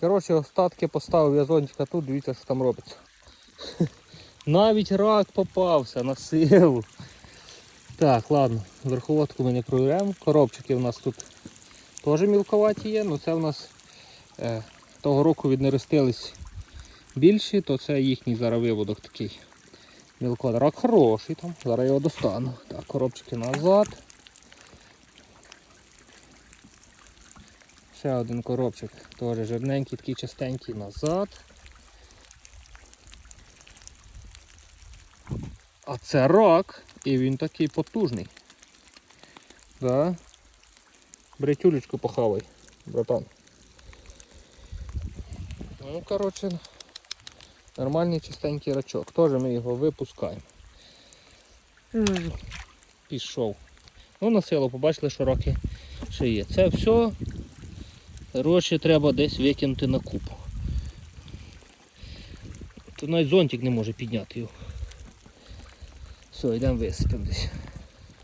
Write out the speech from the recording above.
Коротше, остатки поставив я зонтика тут, дивіться, що там робиться. Навіть рак попався на силу. Так, ладно, верховодку ми не провіряємо. Коробчики у нас тут теж мілковаті є, але це у нас е, того року віднерестились більші, то це їхній зараз виводок такий. Мілко рак хороший там. Зараз його достану. Так, коробчики назад. Ще один коробчик, теж жирненький, такий частенький назад. А це рак, і він такий потужний. Да? Бери тюлечку похавай, братан. Ну, коротше, нормальний чистенький рачок. Теж ми його випускаємо. Пішов. Ну, на село побачили, що роки ще є. Це все гроші треба десь викинути на купу. Тут навіть зонтик не може підняти його. Все, йдемо висипемо десь.